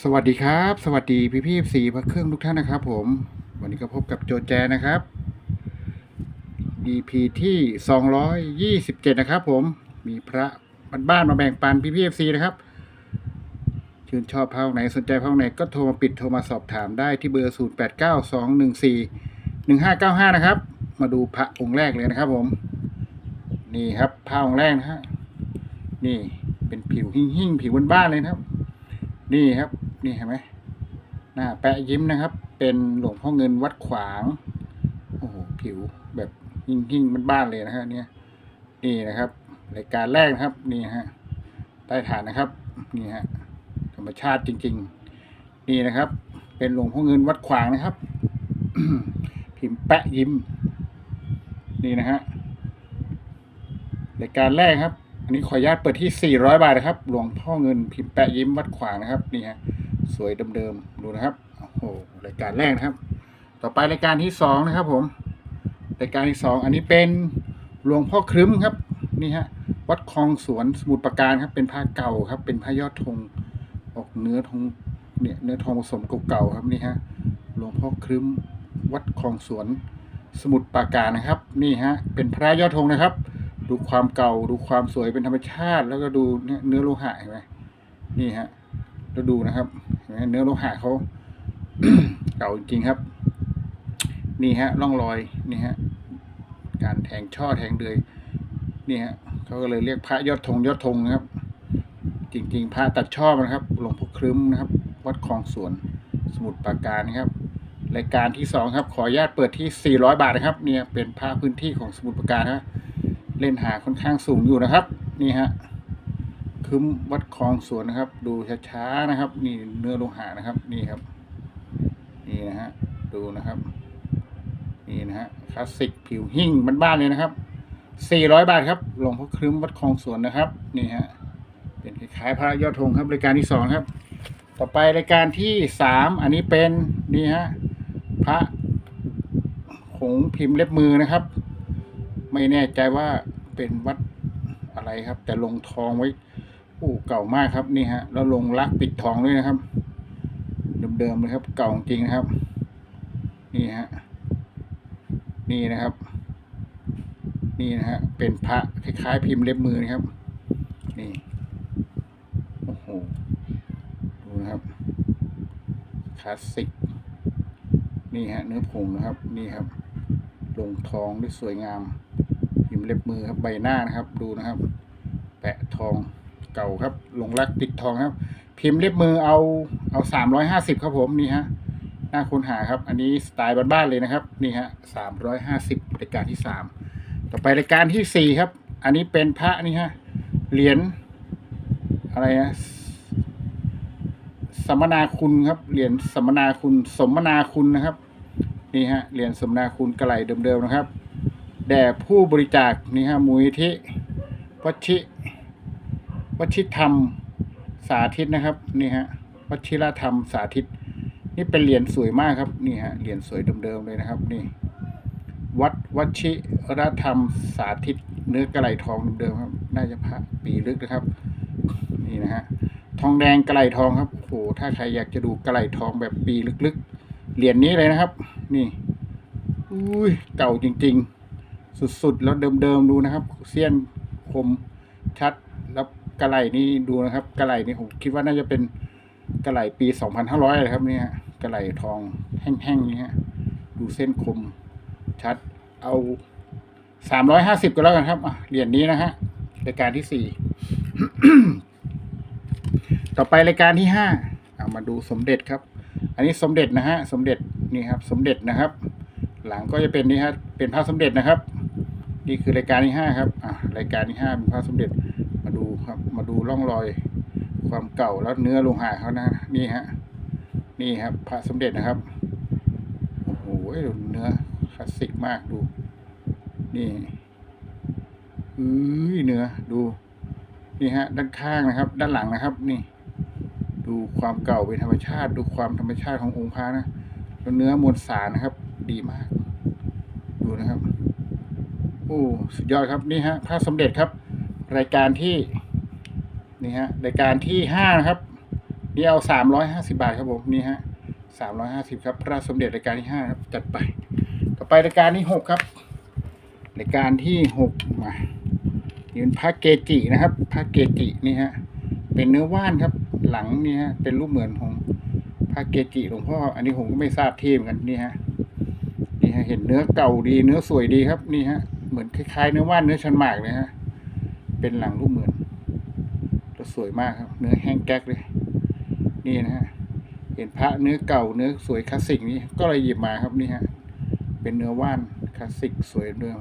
สวัสดีครับ สวัสดีพี่พี่สีพระเครื่องทุกท่านนะครับ ผม วันนี้ก็พบกับโจแจนะครับ EP ที่ 227 นะครับ ผมมีพระบ้านๆมาแบ่งปันพี่พี่สีนะครับ ชื่นชอบภาคไหนสนใจภาคไหนก็โทรมาปิดโทรมาสอบถามได้ที่เบอร์ 0892141595 นะครับ มาดูพระองค์แรกเลยนะครับ ผม นี่ครับพระองค์แรกนะฮะนี่เป็นผิวหิ่งๆผิวบ้านๆเลยนะครับ นี่ครับ นี่เห็นไหมหน้าแปะยิ้มนะครับ เป็นหลวงพ่อเงินวัดขวางโอ้โหผิวแบบหิ่งหิ่งๆบ้านเลยนะฮะเนี่ยนี่นะครับรายการแรกนะครับ นี่ฮะใต้ฐานนะครับ นี่ฮะธรรมชาติจริง ๆ นี่นะครับ เป็นหลวงพ่อเงินวัดขวางนะครับพิมพ์แปะยิ้ม นี่นะฮะรายการแรกครับ นนี้ขออนุญาตเปิดที่ 400 บาทนะครับ หลวงพ่อเงินพิมพ์แปะยิ้มวัดขวางนะครับ นี่ฮะ สวยเดิมๆ ดูนะครับ โอ้โห รายการแรกนะครับ ต่อไปรายการที่สองนะครับผม รายการที่สองอันนี้เป็นหลวงพ่อครึ้มครับ นี่ฮะ วัดคลองสวนสมุทรปราการครับ เป็นผ้าเก่าครับ เป็นผ้ายอดธง ออกเนื้อทอง เนี่ย เนื้อทองผสมเก่าๆครับ นี่ฮะ หลวงพ่อครึ้ม วัดคลองสวนสมุทรปราการนะครับ นี่ฮะ เป็นพระยอดธงนะครับ ดูความเก่าดูความสวยเป็นธรรมชาติ แล้วก็ดูเนื้อโลหะเห็นไหมนี่ฮะแล้วดูนะครับเห็นไหมเนื้อโลหะเขาเก่าจริงครับ นี่ฮะร่องรอยนี่ฮะการแทงช่อแทงเดือยนี่ฮะเขาก็เลยเรียกพระยอดธงยอดธงนะครับ จริง ๆ พระตัดช่อมันครับหลวงพ่อครึ้มนะครับ วัดคลองสวนสมุทรปราการนะครับรายการที่สองครับ ขออนุญาตเปิดที่ 400 บาทนะครับ เนี่ยเป็นพระพื้นที่ของสมุทรปราการนะครับ เล่นหาค่อนข้างสูงอยู่นะครับ นี่ฮะคึมวัดคลองสวนนะครับ ดูช้าๆนะครับ นี่เนื้อโลหะนะครับ นี่ครับ นี่นะฮะดูนะครับ นี่นะฮะคลาสสิกผิวหิ่งบ้านๆเลยนะครับ400บาทครับหลวงพ่อครึ้มวัดคลองสวนนะครับ นี่ฮะเป็นคล้ายๆพระยอดธงครับรายการที่สองครับ ต่อไปรายการที่สามอันนี้เป็นนี่ฮะพระหงส์พิมพ์เล็บมือนะครับ ไม่แน่ใจว่าเป็นวัดอะไรครับ แต่ลงทองไว้โอ้เก่ามากครับนี่ฮะแล้วลงลักปิดทองด้วยนะครับ เดิมๆเลยครับ เก่าจริงนะครับ นี่ฮะนี่นะครับ นี่นะฮะเป็นพระคล้ายๆพิมพ์เล็บมือนะครับ นี่โอ้โหดูนะครับคลาสสิกนี่ฮะเนื้อผงนะครับ นี่ครับลงทองได้สวยงาม พิมพ์เล็บมือครับใบหน้านะครับ ดูนะครับ แปะทองเก่าครับหลงรักปิดทองครับ พิมพ์เล็บมือเอาเอาสามร้อยห้าสิบครับผมนี่ฮะหน้าค้นหาครับ อันนี้สไตล์บ้านๆเลยนะครับนี่ฮะสามร้อยห้าสิบรายการที่สามต่อไปรายการที่สี่ครับ อันนี้เป็นพระนี่ฮะเหรียญอะไรนะสมนาคุณครับเหรียญสมนาคุณสมนาคุณนะครับนี่ฮะเหรียญสมนาคุณกระไหลเดิมๆนะครับ แด่ผู้บริจาคนี่ฮะมูลนิธิวชิวชิธรรมสาธิตนะครับนี่ฮะวชิรธรรมสาธิต นี่เป็นเหรียญสวยมากครับนี่ฮะเหรียญสวยเดิมๆเลยนะครับนี่วัดวชิรธรรมสาธิต เนื้อกระไหลทองเดิมครับน่าจะพระปีลึกนะครับนี่นะฮะทองแดงกระไหลทองครับโอ้โหถ้าใครอยากจะดูกระไหลทองแบบปีลึกๆเหรียญนี้เลยนะครับ นี่อุ้ยเก่าจริง ๆ สุดๆ แล้วเดิมๆดูนะครับ เสี้ยนคมชัดแล้วกระไหลนี่ดูนะครับ กระไหลนี่ผมคิดว่าน่าจะเป็นกระไหลปี2,500เลยครับเนี่ยกระไหลทองแห้งๆนี่ฮะดูเส้นคมชัดเอา350ก็แล้วกันครับเหรียญนี้นะฮะรายการที่สี่ต่อไปรายการที่ห้าเอามาดูสมเด็จครับ อันนี้สมเด็จนะฮะสมเด็จนี่ครับ สมเด็จนะครับ หลังก็จะเป็นนี่ฮะเป็นพระสมเด็จนะครับ นี่คือรายการที่ห้าครับอะรายการที่ห้าเป็นพระสมเด็จมาดูครับ มาดูร่องรอย ความเก่าแล้วเนื้อโลหะเขานะ นี่ฮะ นี่ครับ พระสมเด็จนะครับ โอ้โหเนื้อคลาสสิกมากดู นี่อุ้ยเนื้อดู นี่ฮะ ด้านข้างนะครับ ด้านหลังนะครับ นี่ ดูความเก่าเป็นธรรมชาติ ดูความธรรมชาติขององค์พระนะแล้วเนื้อมวลสารนะครับ ดีมาก ดูนะครับ อ้สุดยอดครับนี่ฮะพระสมเด็จครับ รายการที่นี่ฮะรายการที่ห้านะครับนี่เอาสามร้อยห้าสิบาทครับผมนี่ฮะสามร้อยห้าสิบครับ พระสมเด็จรายการที่ห้าครับจัดไป ต่อไปรายการที่หกครับรายการที่หกมานี่เป็นพระเกจินะครับพระเกจินี่ฮะเป็นเนื้อว่านครับหลังนี่ฮะเป็นรูปเหมือนของพระเกจิหลวงพ่ออันนี้ผมก็ไม่ทราบที่เหมือนกันนี่ฮะนี่ฮะเห็นเนื้อเก่าดีเนื้อสวยดีครับนี่ฮะ เหมือนคล้ายๆเนื้อว่านเนื้อชันหมากเลยฮะ เป็นหลังรูปเหมือนแล้วสวยมากครับ เนื้อแห้งแก๊กเลย นี่นะฮะ เห็นพระเนื้อเก่าเนื้อสวยคลาสสิกนี่ก็เลยหยิบมาครับนี่ฮะ เป็นเนื้อว่านคลาสสิกสวยเดิม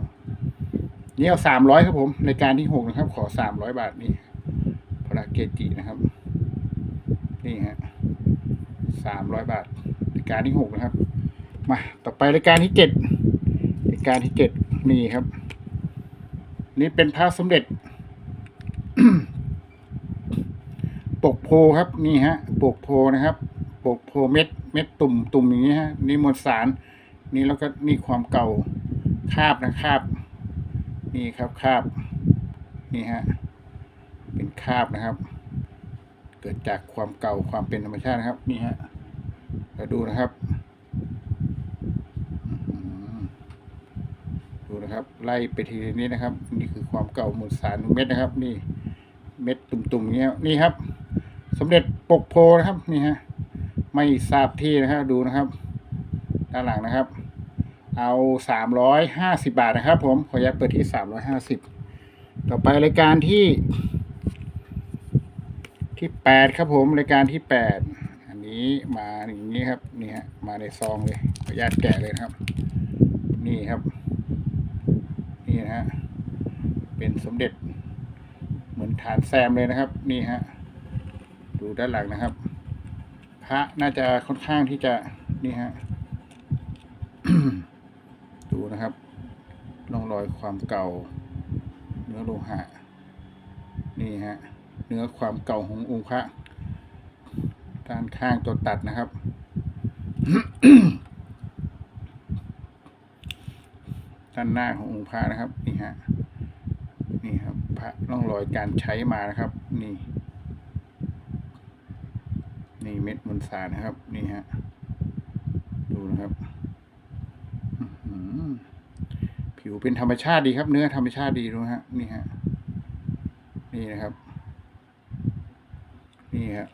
นี่เอาสามร้อยครับผมรายการที่หกนะครับ ขอสามร้อยบาทนี่พระเกจินะครับ นี่ฮะสามร้อยบาทรายการที่หกนะครับ มาต่อไปรายการที่เจ็ดรายการที่เจ็ดนี่ครับ นี่เป็นพระสมเด็จ ปกโพครับ นี่ฮะ ปกโพนะครับ ปกโพเม็ด เม็ดตุ่มตุ่มอย่างนี้ฮะ นี่มวลสาร นี่แล้วก็นี่ความเก่า คาบนะคาบ นี่ครับคาบ นี่ฮะ เป็นคาบนะครับ เกิดจากความเก่าความเป็นธรรมชาตินะครับ นี่ฮะเราดูนะครับอืมดู นะครับ ไล่ไปทีนี้นะครับ นี่คือความเก่าหมวลสารเม็ดนะครับ นี่เม็ดตุ่มๆเงี้ยนี่ครับ สมเด็จปกโพนะครับนี่ฮะไม่ทราบที่นะครับดูนะครับ ด้านหลังนะครับ เอาสามร้อยห้าสิบาทนะครับ ผมขออนุญาตเปิดที่สามร้อยห้าสิบต่อไปรายการที่ ที่แปดครับผมรายการที่แปดอันนี้มาอย่างนี้ครับนี่ฮะมาในซองเลยขออนุญาตแกะเลยครับ นี่ครับ นี่นะฮะเป็นสมเด็จเหมือนฐานแซมเลยนะครับ นี่ฮะดูด้านหลังนะครับ พระน่าจะค่อนข้างที่จะนี่ฮะดูนะครับร่องรอยความเก่า เนื้อโลหะนี่ฮะเนื้อความเก่าขององค์พระด้านข้างตัวตัดนะครับ ด้านหน้าขององค์พระนะครับนี่ฮะนี่ครับพระร่องรอยการใช้มานะครับ นี่ นี่เม็ดมวลสารนะครับ นี่ฮะดูนะครับผิวเป็นธรรมชาติดีครับ เนื้อธรรมชาติดีดูฮะนี่ฮะนี่นะครับ นี่ฮะ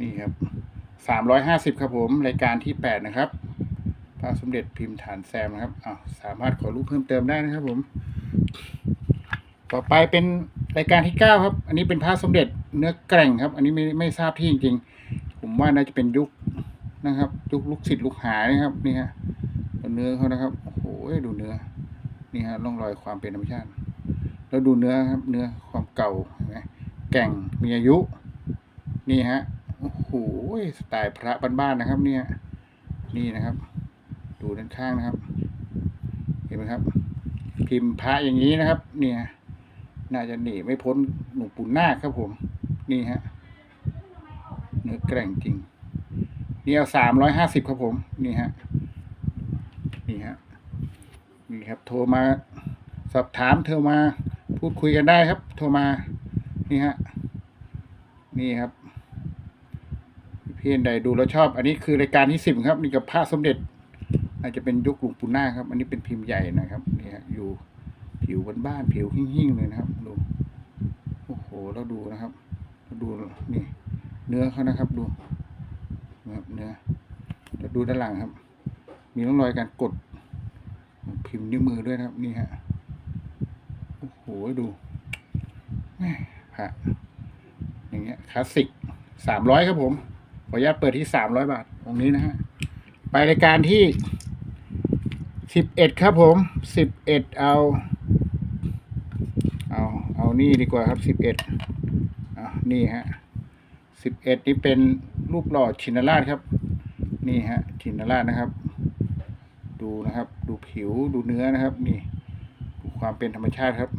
นี่ครับสามร้อยห้าสิบครับผม รายการที่แปดนะครับ ระสมเด็จพิมพ์ฐานแซมนะครับอ้าวสามารถขอรูปเพิ่มเติมได้นะครับผม ต่อไปเป็นรายการที่เก้าครับ อันนี้เป็นพระสมเด็จเนื้อแกร่งครับ อันนี้ไม่ไม่ทราบที่จริงๆ ผมว่าน่าจะเป็นยุคนะครับยุคลูกศิษย์ลูกหานะครับนี่ฮะดูเนื้อเขานะครับโอ้โหดูเนื้อนี่ฮะร่องรอยความเป็นธรรมชาติ แล้วดูเนื้อครับ เนื้อความเก่าเห็นไหมแก่งมีอายุ นี่ฮะโอ้โหสไตล์พระบ้านๆนะครับ เนี่ย นี่นะครับ ดูด้านข้างนะครับ เห็นไหมครับ พิมพ์พระอย่างนี้นะครับ เนี่ย น่าจะหนีไม่พ้นหลวงปู่นาคครับผม นี่ฮะเนื้อแกร่งจริงนี่เอาสามร้อยห้าสิบครับผม นี่ฮะ นี่ฮะ นี่ครับ โทรมาสอบถามเธอมาพูดคุยกันได้ครับ โทรมา นี่ฮะ นี่ครับ เพียนใดดูแล้วชอบ อันนี้คือรายการที่สิบครับ นี่กับพระสมเด็จ อาจจะเป็นยุคหลวงปู่นาครับ อันนี้เป็นพิมพ์ใหญ่นะครับนี่ฮะอยู่ผิวบ้านๆผิวหิ่งๆเลยนะครับ ดูโอ้โหแล้วดูนะครับดูนี่ เนื้อเขานะครับ ดูนะครับเนื้อแล้วดูด้านหลังครับ มีร่องรอยการกด พิมพ์นิ้วมือด้วยนะครับ นี่ฮะโอ้โหดูแม่พระอย่างเงี้ยคลาสสิกสามร้อยครับผมขออนุญาตเปิดที่สามร้อยบาทตรงนี้นะฮะไปรายการที่ สิบเอ็ดครับผมสิบเอ็ดเอาเอาเอานี่ดีกว่าครับสิบเอ็ดอะนี่ฮะสิบเอ็ดนี่เป็นรูปหล่อชินราชครับ นี่ฮะชินราชนะครับ ดูนะครับ ดูผิวดูเนื้อนะครับ นี่ดูความเป็นธรรมชาติครับ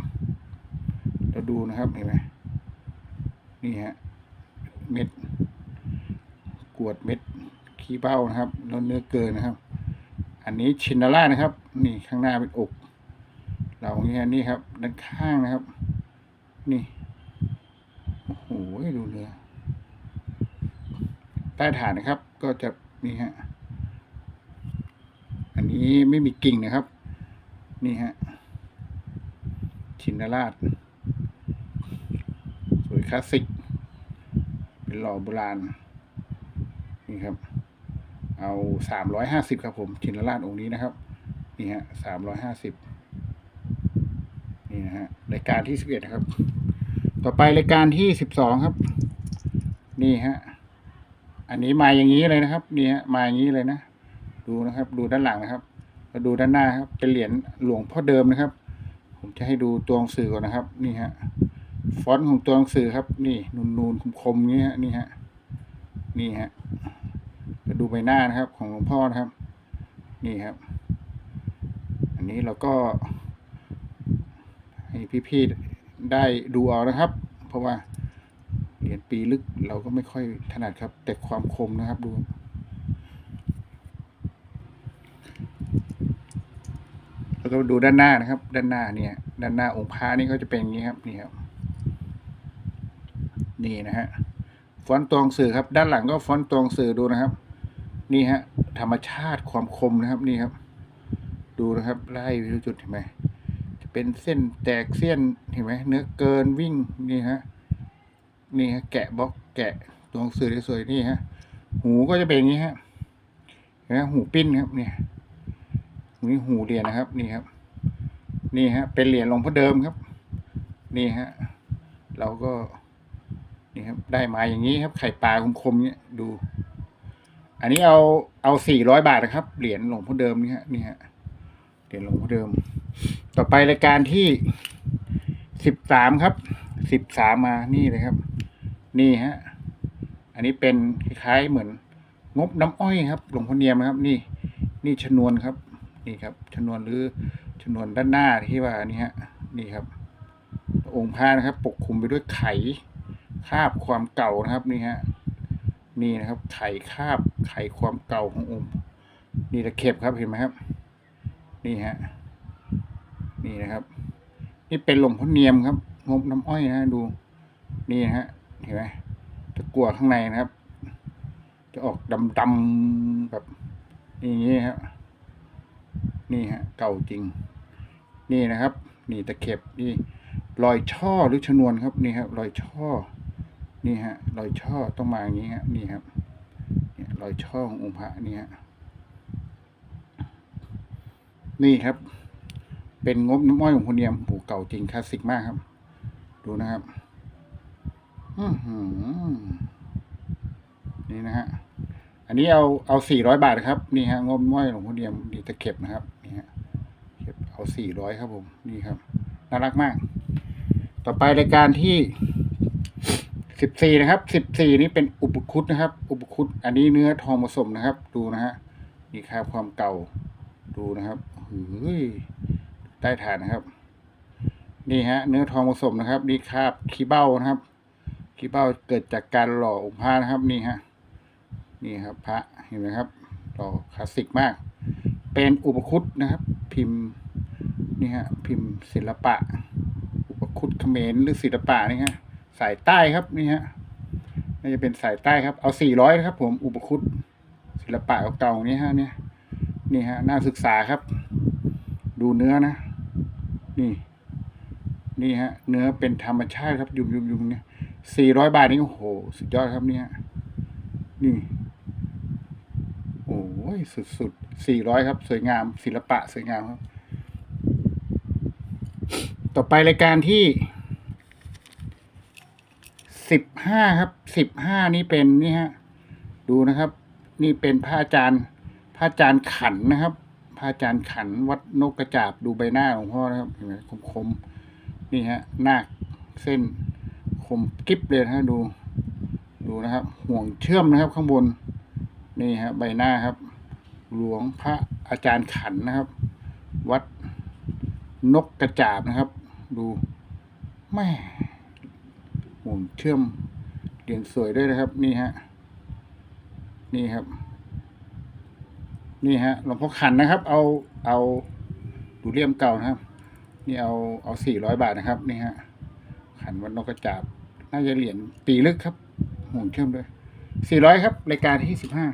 แล้วดูนะครับเห็นไหมนี่ฮะเม็ดกวดเม็ดขี้เบ้านะครับแล้วเนื้อเกินนะครับ อันนี้ชินรานะครับ นี่ข้างหน้าเป็นอกเราเงี้ยนี่ครับด้านข้างนะครับ นี่โอ้โหดูเนื้อใต้ฐานนะครับ ก็จะนี่ฮะอันนี้ไม่มีกิ่งนะครับ นี่ฮะชินราชสวยคลาสสิก เป็นหล่อโบราณนี่ครับ เอาสามร้อยห้าสิบครับผมชินราชองค์นี้นะครับ นี่ฮะสามร้อยห้าสิบนี่นะฮะรายการที่สิบเอ็ดครับ ต่อไปรายการที่สิบสองครับ นี่ฮะอันนี้มาอย่างนี้เลยนะครับ นี่ฮะมาอย่างนี้เลยนะดูนะครับ ดูด้านหลังนะครับแล้วดูด้านหน้าครับ เป็นเหรียญหลวงพ่อเดิมนะครับ ผมจะให้ดูตัวหนังสือก่อนนะครับ นี่ฮะฟอนต์ของตัวหนังสือครับ นี่นูนๆคมๆนี้ฮะนี่ฮะนี่ฮะ แล้วดูใบหน้านะครับ ของหลวงพ่อนะครับ นี่ครับ อันนี้เราก็ ให้พี่ๆได้ดูเอานะครับ เพราะว่าเหรียญปีลึกเราก็ไม่ค่อยถนัดครับ แต่ความคมนะครับดูแล้วก็ดูด้านหน้านะครับ ด้านหน้าเนี่ย ด้านหน้าองค์พระนี่ก็จะเป็นอย่างนี้ครับนี่ครับ นี่นะฮะฟอนต์ตวงสือครับ ด้านหลังก็ฟอนต์ตวงสือดูนะครับ นี่ฮะธรรมชาติความคมนะครับนี่ครับ ดูนะครับไล่ไปทุกจุดเห็นไหมจะเป็นเส้นแตกเส้นเห็นไหมเนื้อเกินวิ่งนี่ฮะนี่ฮะแกะบล็อกแกะตัวหนังสือสวยๆนี่ฮะหูก็จะเป็นอย่างนี้ฮะเห็นไหมหูปิ้นครับเนี่ยนี่หูเหรียญนะครับ นี่ครับ นี่ฮะ เป็นเหรียญหลวงพ่อเดิมครับ นี่ฮะ เราก็ นี่ครับ ได้มาอย่างนี้ครับ ไข่ปลาคมๆเนี่ยดู อันนี้เอาเอาสี่ร้อยบาทนะครับ เหรียญหลวงพ่อเดิมนี่ฮะนี่ฮะเหรียญหลวงพ่อเดิม ต่อไปรายการที่สิบสามครับสิบสามมานี่เลยครับ นี่ฮะอันนี้เป็นคล้ายๆเหมือนงบน้ำอ้อยครับ หลวงพ่อเนียมครับ นี่ นี่ชนวนครับ นี่ครับ ชนวนหรือชนวนด้านหน้าที่ว่านี่ฮะนี่ครับ องค์พระนะครับ ปกคลุมไปด้วยไขคาบความเก่านะครับ นี่ฮะ นี่นะครับ ไขคาบไขความเก่าขององค์นี่ตะเข็บครับเห็นไหมครับ นี่ฮะนี่นะครับ นี่เป็นหลวงพ่อเนียมครับงบน้ำอ้อยนะดู นี่นะฮะเห็นไหมตะกั่วข้างในนะครับ จะออกดำๆแบบนี่อย่างนี้ครับนี่ฮะเก่าจริง นี่นะครับ นี่ตะเข็บนี่รอยช่อหรือชนวนครับนี่ครับรอยช่อ นี่ฮะรอยช่อต้องมาอย่างนี้ฮะนี่ครับเนี่ยรอยช่อขององค์พระนี่ฮะนี่ครับ เป็นงบน้ำอ้อยของคนเนียมโหเก่าจริงคลาสสิกมากครับ ดูนะครับอือหือนี่นะฮะอันนี้เอาเอาสี่ร้อยบาทครับ นี่ฮะงบน้ำอ้อยของคนเนียมดีตะเข็บนะครับนี่ฮะเข็บเอาสี่ร้อยครับผม นี่ครับน่ารักมาก ต่อไปรายการที่ สิบสี่นะครับสิบสี่นี่เป็นอุปคุตนะครับ อุปคุตอันนี้เนื้อทองผสมนะครับ ดูนะฮะนี่ครับความเก่าดูนะครับเฮ้ยใต้ฐานนะครับ นี่ฮะ เนื้อทองผสมนะครับ นี่คราบขี้เบ้านะครับขี้เบ้าเกิดจากการหล่อองค์พระนะครับ นี่ฮะนี่ครับพระเห็นไหมครับหล่อคลาสสิกมาก เป็นอุปคุตนะครับ พิมพ์นี่ฮะพิมพ์ศิลปะ อุปคุตเขมรหรือศิลปะนี่ฮะ สายใต้ครับนี่ฮะน่าจะเป็นสายใต้ครับ เอาสี่ร้อยครับผมอุปคุตศิลปะเก่าๆนี่ฮะเนี่ยนี่ฮะน่าศึกษาครับ ดูเนื้อนะ นี่ นี่ฮะ เนื้อเป็นธรรมชาติครับ ยุมยุมยุมเนี่ยสี่ร้อยบาทนี่โอ้โห สุดยอดครับเนี่ยนี่โอ้ยสุดๆสี่ร้อยครับ สวยงาม ศิลปะสวยงามครับ ต่อไปรายการที่ สิบห้าครับสิบห้านี่เป็นนี่ฮะดูนะครับ นี่เป็นพระอาจารย์พระอาจารย์ขันนะครับพระอาจารย์ขันวัดนกกระจาบดูใบหน้าของพ่อนะครับเห็นไหมคมๆนี่ฮะหน้าเส้นคมกิ๊บเลยนะฮะดู ดูนะครับ ห่วงเชื่อมนะครับ ข้างบน นี่ฮะใบหน้าครับ หลวงพระอาจารย์ขันนะครับ วัดนกกระจาบนะครับ ดูแม่ ห่วงเชื่อมเหรียญสวยด้วยนะครับ นี่ฮะ นี่ครับ นี่ฮะหลวงพ่อขันนะครับ เอาเอาดูเลี่ยมเก่านะครับ นี่เอาเอาสี่ร้อยบาทนะครับ นี่ฮะ ขันวัดนกกระจาบน่าจะเหรียญปีลึกครับห่วงเชื่อมด้วยสี่ร้อยครับ รายการที่สิบห้า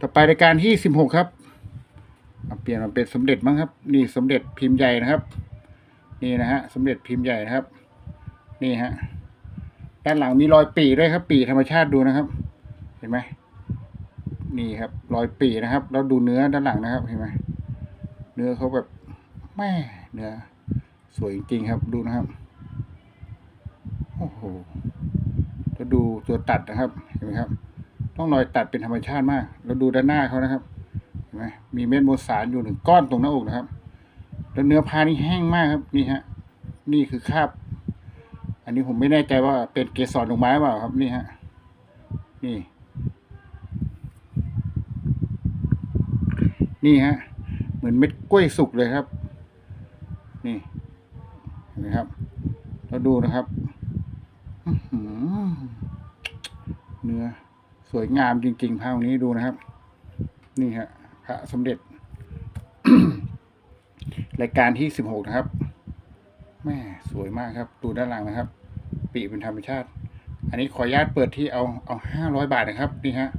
ต่อไปรายการที่สิบหกครับเอาเปลี่ยนมาเป็นสมเด็จมั้งครับ นี่สมเด็จพิมพ์ใหญ่นะครับ นี่นะฮะสมเด็จพิมพ์ใหญ่นะครับ นี่ฮะด้านหลังมีรอยปีด้วยครับ ปีธรรมชาติดูนะครับ เห็นไหมนี่ครับรอยปีนะครับ แล้วดูเนื้อด้านหลังนะครับเห็นไหมเนื้อเขาแบบแม่เนื้อสวยจริงครับดูนะครับโอ้โหแล้วดูตัวตัดนะครับเห็นไหมครับ ต้องรอยตัดเป็นธรรมชาติมาก แล้วดูด้านหน้าเขานะครับเห็นไหมมีเม็ดโมสารอยู่หนึ่งก้อนตรงหน้าอกนะครับ แล้วเนื้อผ้านี่แห้งมากครับนี่ฮะนี่คือคราบ อันนี้ผมไม่แน่ใจว่าเป็นเกสรดอกไม้เปล่าครับนี่ฮะนี่ นี่ฮะ เหมือนเม็ดกล้วยสุกเลยครับ นี่เห็นไหมครับ เราดูนะครับอื้อหือเนื้อสวยงามจริงๆภาพนี้ดูนะครับ นี่ฮะพระสมเด็จ รายการที่สิบหกนะครับแม่สวยมากครับ ดูด้านหลังนะครับ ปีกเป็นธรรมชาติ อันนี้ขออนุญาตเปิดที่เอาเอาห้าร้อยบาทนะครับนี่ฮะ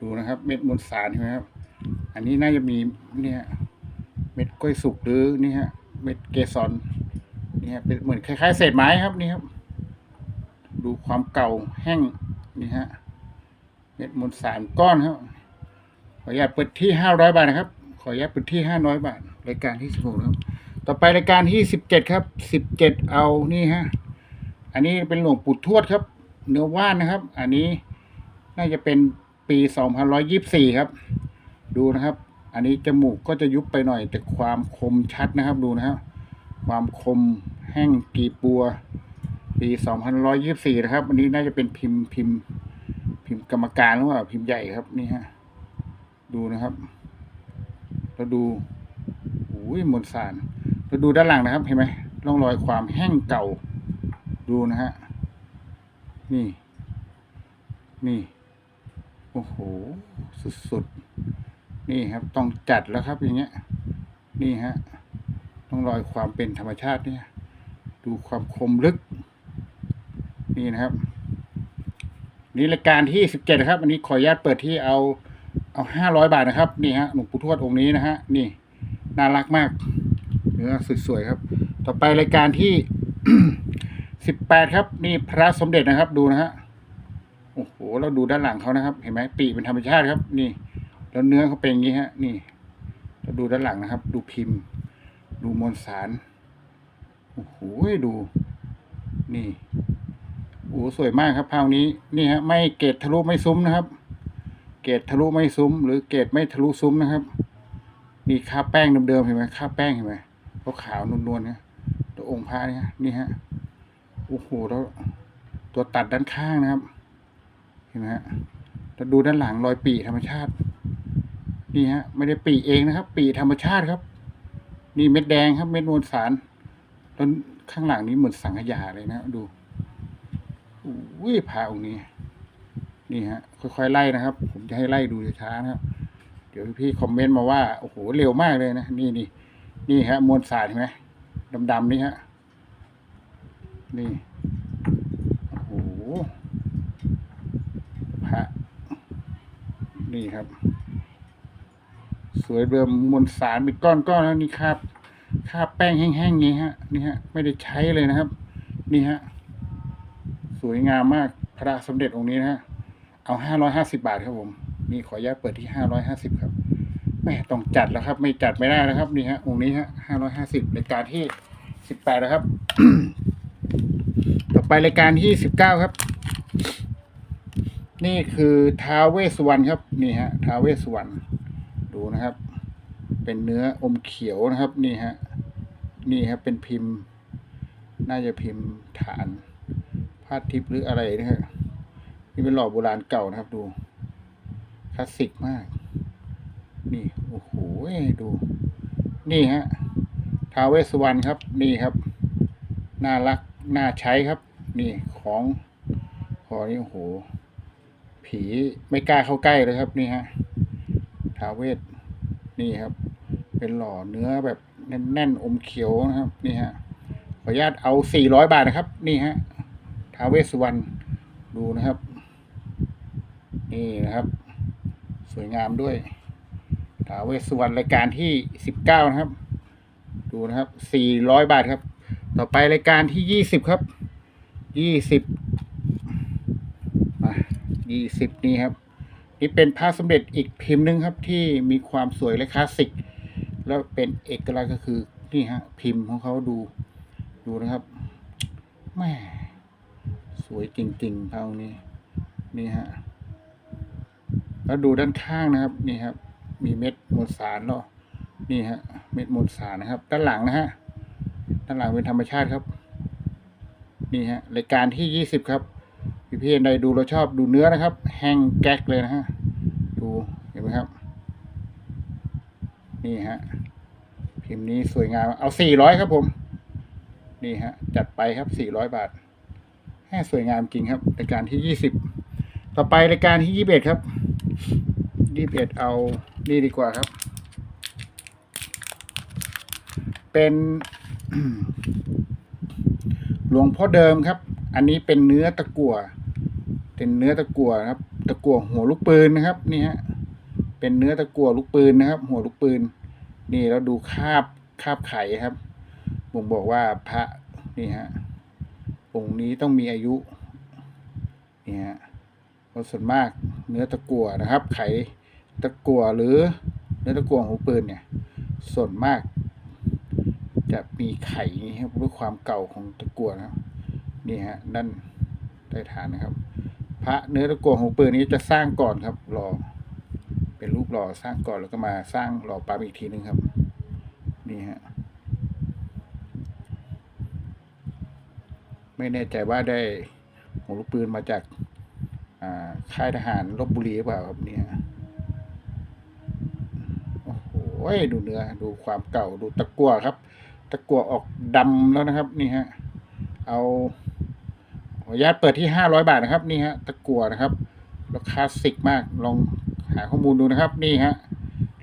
ดูนะครับ เม็ดมวลสารใช่ไหมครับ อันนี้น่าจะมีเนี่ยเม็ดกล้วยสุกหรือนี่ฮะเม็ดเกสรนี่ฮะเป็นเหมือนคล้ายๆเศษไม้ครับนี่ครับดูความเก่าแห้งนี่ฮะเม็ดมวลสารก้อนครับ ขออนุญาตเปิดที่ห้าร้อยบาทนะครับ ขออนุญาตเปิดที่ห้าร้อยบาทรายการที่สิบหกครับ ต่อไปรายการที่สิบเจ็ดครับสิบเจ็ดเอานี่ฮะ อันนี้เป็นหลวงปู่ทวดครับ เนื้อว่านนะครับ อันนี้น่าจะเป็นปีสองพันร้อยยี่สี่ครับ ดูนะครับ อันนี้จมูกก็จะยุบไปหน่อย แต่ความคมชัดนะครับดูนะครับ ความคมแห้งกีปัว ปีสองพันร้อยยี่สี่นะครับ อันนี้น่าจะเป็นพิมพ์พิมพ์ พิมพ์กรรมการหรือเปล่าพิมพ์ใหญ่ครับนี่ฮะดูนะครับแล้วดูโอ้ยมวลสารแล้วดูด้านหลังนะครับเห็นไหมร่องรอยความแห้งเก่า ดูนะฮะ นี่ นี่ โอ้โห สุดๆ นี่ครับ ต้องจัดแล้วครับอย่างเงี้ย นี่ฮะ ต้องรอยความเป็นธรรมชาติเนี่ย ดูความคมลึก นี่นะครับ นี่รายการที่สิบเจ็ดนะครับ อันนี้ขออนุญาตเปิดที่เอาเอาห้าร้อยบาทนะครับ นี่ฮะหลวงปู่ทวดองค์นี้นะฮะ นี่ น่ารักมากเนื้อสวยๆครับ ต่อไปรายการที่ สิบแปดครับ นี่พระสมเด็จนะครับ ดูนะฮะโอ้โหเราดูด้านหลังเขานะครับ เห็นไหมปีเป็นธรรมชาติครับ นี่ แล้วเนื้อเขาเป็นอย่างนี้ฮะ นี่เราดูด้านหลังนะครับ ดูพิมพ์ ดูมวลสารโอ้โหดู นี่โอ้สวยมากครับภาพนี้ นี่ฮะ ไม่เกตทะลุไม่ซุ้มนะครับ เกตทะลุไม่ซุ้ม หรือเกตไม่ทะลุซุ้มนะครับนี่ค่าแป้งเดิมๆเห็นไหมค่าแป้งเห็นไหมเขาขาวนวลๆนะตัวองค์พระเนี่ยนี่ฮะ โอ้โหแล้วตัวตัดด้านข้างนะครับ เห็นไหมฮะแล้วดูด้านหลังรอยปีธรรมชาติ นี่ฮะ ไม่ได้ปีเองนะครับ ปีธรรมชาติครับ นี่เม็ดแดงครับ เม็ดมวลสารแล้วข้างหลังนี้เหมือนสังขยาเลยนะดูอุ้ยพาองค์นี้ นี่ฮะ ค่อยๆไล่นะครับ ผมจะให้ไล่ดูช้าๆนะครับ เดี๋ยวพี่คอมเมนต์มาว่า โอ้โห เร็วมากเลยนะ นี่นี่นี่ฮะ มวลสารเห็นไหมดำๆนี่ฮะ นี่ โอ้โหพระ นี่ครับ สวยเดิมมวลสารเป็นก้อนๆแล้วนี่คราบคราแป้งแห้งๆนี้ฮะ นี่ฮะ ไม่ได้ใช้เลยนะครับ นี่ฮะ สวยงามมากพระสมเด็จองค์นี้นะฮะ เอาห้าร้อยห้าสิบาทครับผม นี่ขออนุญาตเปิดที่ห้าร้อยห้าสิบครับแม่ต้องจัดแล้วครับ ไม่จัดไม่ได้แล้วครับ นี่ฮะองค์นี้ฮะห้าร้อยห้าสิบรายการที่สิบแปดนะครับ ต่อไปรายการที่สิบเก้าครับ นี่คือท้าวเวสวรรณครับ นี่ฮะท้าวเวสวรรณดูนะครับ เป็นเนื้ออมเขียวนะครับ นี่ฮะนี่ครับเป็นพิมพ์ น่าจะพิมพ์ฐานพาดทิพย์หรืออะไรนะครับนี่เป็นหล่อโบราณเก่านะครับดูคลาสสิกมาก นี่โอ้โหดู นี่ฮะท้าวเวสวรรณครับ นี่ครับ น่ารัก น่าใช้ครับ นี่ของขอนี่โอ้โห ผีไม่กล้าเข้าใกล้เลยครับนี่ฮะท้าเวสนี่ครับ เป็นหล่อเนื้อแบบแน่นๆอมเขียวนะครับ นี่ฮะขออนุญาตเอาสี่ร้อยบาทนะครับ นี่ฮะท้าเวสสุวรรณดูนะครับ นี่นะครับ สวยงามด้วยท้าเวสสุวรรณรายการที่สิบเก้านะครับ ดูนะครับสี่ร้อยบาทครับ ต่อไปรายการที่ยี่สิบครับ ยี่สิบมายี่สิบนี่ครับ นี่เป็นพระสมเด็จอีกพิมพ์หนึ่งครับที่มีความสวยและคลาสสิก แล้วเป็นเอกลักษณ์ก็คือนี่ฮะพิมพ์ของเขาดูดูนะครับแม่สวยจริงๆเท่านี้นี่ฮะแล้วดูด้านข้างนะครับ นี่ครับ มีเม็ดมวลสารเนาะนี่ฮะเม็ดมวลสารนะครับ ด้านหลังนะฮะ ด้านหลังเป็นธรรมชาติครับ นี่ฮะรายการที่ยี่สิบครับ พี่พี่ใดดูเราชอบดูเนื้อนะครับ แห้งแก๊กเลยนะฮะ ดูเห็นไหมครับ นี่ฮะ พิมพ์นี้สวยงาม เอาสี่ร้อยครับผม นี่ฮะ จัดไปครับสี่ร้อยบาทแค่สวยงามจริงครับรายการที่ยี่สิบต่อไปรายการที่ยี่สิบเอ็ดครับยี่สิบเอ็ดเอานี่ดีกว่าครับ เป็น หลวงพ่อเดิมครับ อันนี้เป็นเนื้อตะกั่วเป็นเนื้อตะกั่วครับ ตะกั่วหัวลูกปืนนะครับ นี่ฮะเป็นเนื้อตะกั่วลูกปืนนะครับ หัวลูกปืน นี่เราดูคาบคาบไข่ครับบ่งบอกว่าพระนี่ฮะองค์นี้ต้องมีอายุนี่ฮะเพราะส่วนมากเนื้อตะกั่วนะครับ ไข่ตะกั่วหรือเนื้อตะกั่วหัวปืนเนี่ยส่วนมาก จะมีไข่ครับด้วยความเก่าของตะกั่วนะครับ นี่ฮะนั่นได้ฐานนะครับ พระเนื้อตะกั่วหัวปืนนี้จะสร้างก่อนครับรอเป็นรูปหล่อสร้างก่อนแล้วก็มาสร้างหล่อปั๊มอีกทีนึงครับ นี่ฮะไม่แน่ใจว่าได้หัวลูกปืนมาจากอ่าค่ายทหารลบบุรีหรือเปล่าครับเนี่ยโอ้โหดูเนื้อดูความเก่าดูตะกั่วครับ ตะกั่วออกดำแล้วนะครับนี่ฮะเอาขออนุญาตเปิดที่ห้าร้อยบาทนะครับนี่ฮะตะกั่วนะครับแล้วคาสสิกมากลองหาข้อมูลดูนะครับ นี่ฮะ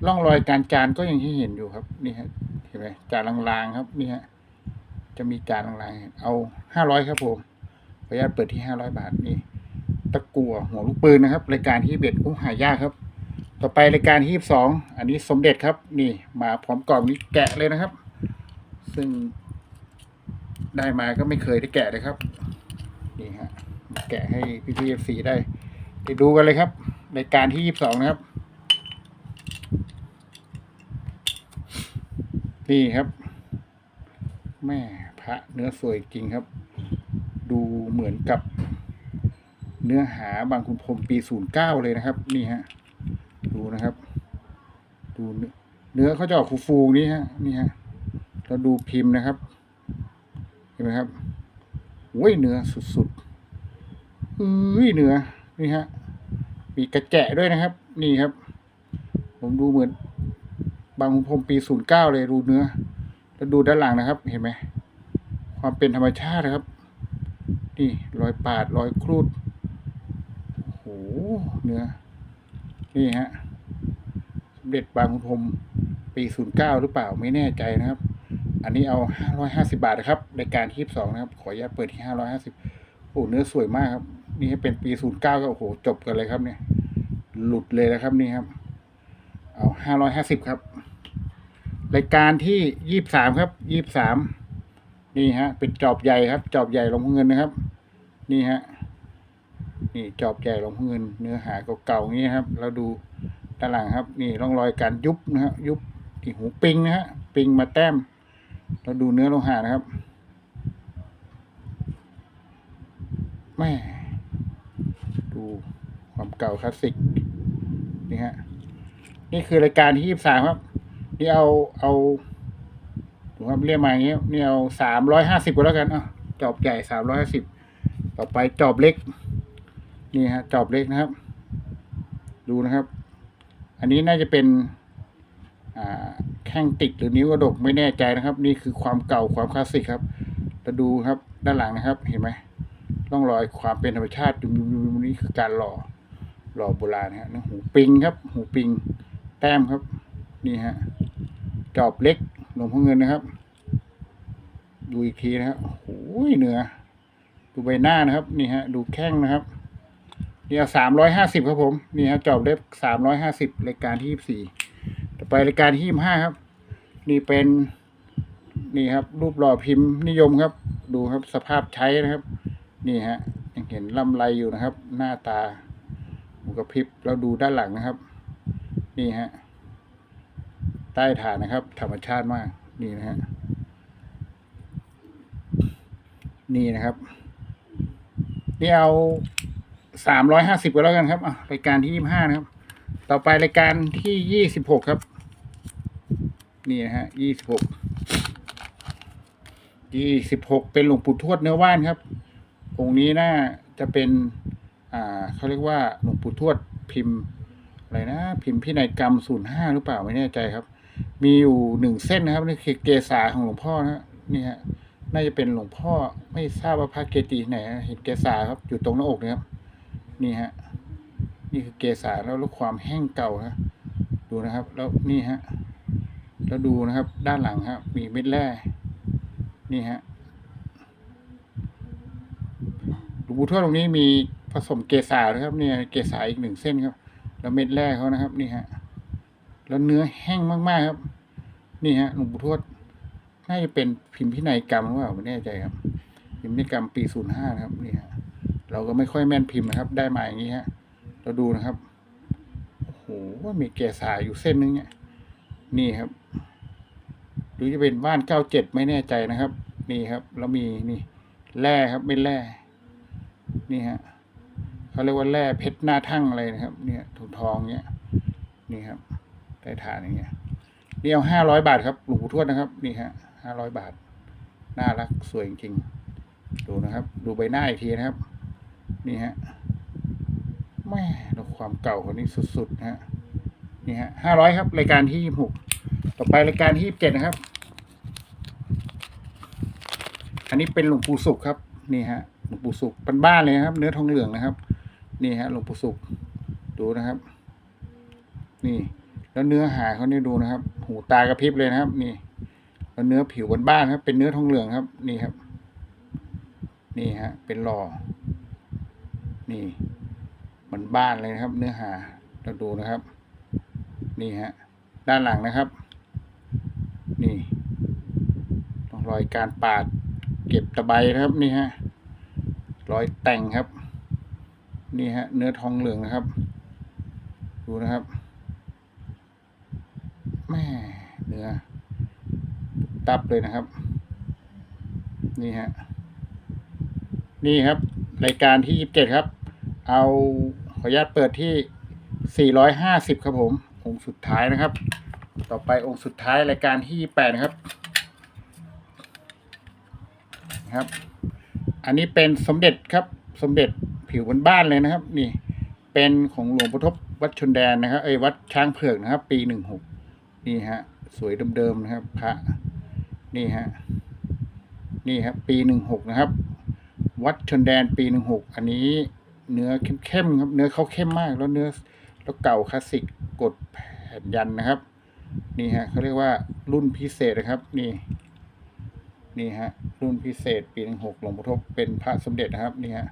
ร่องรอยการจานก็ยังที่เห็นอยู่ครับนี่ฮะเห็นไหมจานลางๆครับนี่ฮะจะมีจานลางๆเอาห้าร้อยครับผมขออนุญาตเปิดที่ห้าร้อยบาทนี่ตะกั่วหัวลูกปืนนะครับ รายการที่เบ็ดกุ้งหายากครับ ต่อไปรายการที่สองอันนี้สมเด็จครับ นี่มาพร้อมกล่องนี้แกะเลยนะครับ ซึ่งได้มาก็ไม่เคยได้แกะเลยครับ นี่ฮะ แกะให้พี่พีเอฟซีได้ไปดูกันเลยครับรายการที่ยี่สิบสองนะครับ นี่ครับ แม่พระเนื้อสวยจริงครับ ดูเหมือนกับเนื้อหาบางคุณพรมปีศูนย์เก้าเลยนะครับ นี่ฮะ ดูนะครับ ดูเนื้อเขาจะออกฟูๆนี่ฮะ นี่ฮะ เราดูพิมพ์นะครับ เห็นไหมครับโอ้ยเนื้อสุดๆเอ้ยเนื้อนี่ฮะ มีกระแจะด้วยนะครับ นี่ครับ ผมดูเหมือน บางคุณพรมปีศูนย์เก้าเลยดูเนื้อ แล้วดูด้านหลังนะครับ เห็นไหม ความเป็นธรรมชาตินะครับ นี่รอยปาดรอยครูดโอ้โหเนื้อ นี่ฮะสมเด็จบางขุนพรมปีศูนย์เก้าหรือเปล่าไม่แน่ใจนะครับ อันนี้เอาห้าร้อยห้าสิบาทนะครับรายการที่สองนะครับ ขออนุญาตเปิดที่ห้าร้อยห้าสิบโอ้เนื้อสวยมากครับ นี่ให้เป็นปีศูนย์เก้าก็โอ้โหจบกันเลยครับเนี่ย หลุดเลยนะครับนี่ครับ เอาห้าร้อยห้าสิบครับ รายการที่ยี่สามครับยี่สามนี่ฮะ เป็นจอบใหญ่ครับ จอบใหญ่ลงพ่อเงินนะครับ นี่ฮะ นี่จอบใหญ่ลงพ่อเงิน เนื้อหาเก่าๆอย่างนี้ครับเราดูด้านหลังครับ นี่ร่องรอยการยุบนะครับยุบที่หูปิงนะฮะ ปิงมาแต้ม เราดูเนื้อโลหะนะครับแม่ดูความเก่าคลาสสิกนี่ฮะนี่คือรายการที่ยี่สามครับ นี่เอาเอาถูกครับเรียกมาอย่างเงี้ยนี่เอาสามร้อยห้าสิบก็แล้วกันอะจอบใหญ่สามร้อยห้าสิบต่อไปจอบเล็ก นี่ฮะจอบเล็กนะครับ ดูนะครับ อันนี้น่าจะเป็นอ่า แข้งติดหรือนิ้วกระดกไม่แน่ใจนะครับ นี่คือความเก่าความคลาสสิกครับเราดูครับด้านหลังนะครับเห็นไหมร่องรอยความเป็นธรรมชาติดูดูดูนี่คือการหล่อหล่อโบราณฮะหูปิงครับ หูปิง แต้มครับ นี่ฮะจอบเล็กหลวงพ่อเงินนะครับ ดูอีกทีนะครับโอ้โหนือ ดูใบหน้านะครับ นี่ฮะ ดูแข้งนะครับนี่เอาสามร้อยห้าสิบครับผม นี่ฮะจอบเล็บสามร้อยห้าสิบรายการที่ยี่สี่ ไปรายการที่ยี่ห้าครับ นี่เป็นนี่ครับ รูปหล่อพิมพ์นิยมครับ ดูครับสภาพใช้นะครับ นี่ฮะยังเห็นลำไรอยู่นะครับ หน้าตาหูกระพริบแล้วดูด้านหลังนะครับ นี่ฮะใต้ฐานนะครับ ธรรมชาติมากนี่นะฮะนี่นะครับ นี่เอาสามร้อยห้าสิบก็แล้วกันครับอะรายการที่ยี่ห้านะครับ ต่อไปรายการที่ยี่สิบหกครับ นี่นะฮะยี่สิบหกยี่สิบหกเป็นหลวงปู่ทวดเนื้อว่านครับ องค์นี้น่าจะเป็น อ่าเขาเรียกว่าหลวงปู่ทวดพิมพ์อะไรนะ พิมพ์พินัยกรรมศูนย์ห้าหรือเปล่าไม่แน่ใจครับ มีอยู่หนึ่งเส้นนะครับนี่คือเกษาของหลวงพ่อนะนี่ฮะน่าจะเป็นหลวงพ่อไม่ทราบว่าพระเกจิไหนเห็นเกษาครับ อยู่ตรงหน้าอกนะครับนี่ฮะนี่คือเกษาแล้วล้ความแห้งเก่านะดูนะครับ แล้วนี่ฮะ แล้วดูนะครับ ด้านหลังครับมีเม็ดแร่นี่ฮะหลวงปู่ทวดตรงนี้มีผสมเกษานะครับ เนี่ยเกษาอีกหนึ่งเส้นครับ แล้วเม็ดแร่เขานะครับ นี่ฮะแล้วเนื้อแห้งมากๆครับ นี่ฮะหลวงปู่ทวดน่าจะเป็นพิมพ์พินัยกรรมหรือเปล่าไม่แน่ใจครับ พิมพ์พินัยกรรมปีศูนย์ห้านะครับนี่ฮะเราก็ไม่ค่อยแม่นพิมพ์นะครับ ได้มาอย่างนี้ฮะเราดูนะครับโอ้โหว่ามีเกษาอยู่เส้นนึงเนี่ยนี่ครับ รือจะเป็นบ้านเก้าเจ็ดไม่แน่ใจนะครับ นี่ครับแล้วมีนี่แร่ครับเป็นแร่นี่ฮะเขาเรียกว่าแร่เพชรหน้าทั่งอะไรนะครับ เนี่ยถุงทองเนี่ยนี่ครับใต้ฐานอย่างเงี้ยนี่เอาห้าร้อยบาทครับหลวงปู่ทวดนะครับ นี่ฮะห้าร้อยบาท น่ารักสวยจริงดูนะครับ ดูใบหน้าอีกทีนะครับ นี่ฮะแม่ดูความเก่าคนนี้สุดๆนะฮะนี่ฮะห้าร้อยครับ รายการที่ยี่หก ต่อไปรายการที่ยี่สิบเจ็ดนะครับ อันนี้เป็นหลวงปู่สุขครับ นี่ฮะหลวงปู่สุขเป็นบ้านเลยครับ เนื้อทองเหลืองนะครับ นี่ฮะหลวงปู่สุขดูนะครับ นี่ แล้วเนื้อหาเขาเนี่ยดูนะครับ หูตากระพริบเลยนะครับ นี่แล้วเนื้อผิวบนบ้านครับ เป็นเนื้อทองเหลืองครับ นี่ครับ นี่ฮะ เป็นหล่อนี่มันบ้านเลยนะครับ เนื้อหาเราดูนะครับ นี่ฮะ ด้านหลังนะครับ นี่ รอยการปาดเก็บตะไบนะครับนี่ฮะรอยแต่งครับ นี่ฮะเนื้อทองเหลืองนะครับ ดูนะครับแม่เนื้อตับเลยนะครับ นี่ฮะนี่ครับ รายการที่ยี่สิบเจ็ดครับ เอาขออนุญาตเปิดที่สี่ร้อยห้าสิบครับผม องค์สุดท้ายนะครับ ต่อไปองค์สุดท้ายรายการที่แปดครับ ครับ อันนี้เป็นสมเด็จครับสมเด็จผิวบนบ้านเลยนะครับ นี่เป็นของหลวงพ่อทบวัดชนแดนนะครับ เอ้ยวัดช้างเผือกนะครับ ปีหนึ่งหกนี่ฮะ สวยเดิมๆนะครับ พระนี่ฮะนี่ครับปีหนึ่งหกนะครับ วัดชนแดนปีหนึ่งหกอันนี้เนื้อเข้มๆครับเนื้อเขาเข้มมากแล้วเนื้อแล้วเก่าคลาสสิกกดแผ่นยันนะครับ นี่ฮะเขาเรียกว่ารุ่นพิเศษนะครับ นี่ นี่ฮะรุ่นพิเศษปีหนึ่งหกหลวงพ่อทบเป็นพระสมเด็จนะครับนี่ฮะ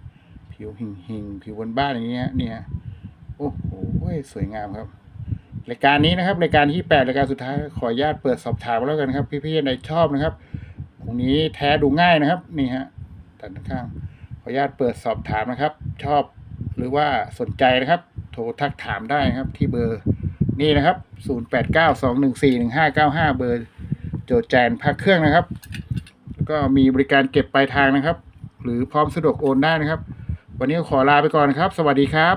ผิวหิ่งหิงผิวบนบ้านอย่างเงี้ยนี่ฮะโอ้โหสวยงามครับรายการนี้นะครับรายการที่แปดรายการสุดท้ายขออนุญาตเปิดสอบถามแล้วกันครับ พี่ๆในชอบนะครับตรงนี้แท้ดูง่ายนะครับนี่ฮะด้านข้างขออนุญาตเปิดสอบถามนะครับ ชอบหรือว่าสนใจนะครับ โทรทักถามได้นะครับที่เบอร์นี่นะครับ 0892141595 เบอร์โจแจนพักเครื่องนะครับ แล้วก็มีบริการเก็บปลายทางนะครับ หรือพร้อมสะดวกโอนได้นะครับ วันนี้ขอลาไปก่อนครับ สวัสดีครับ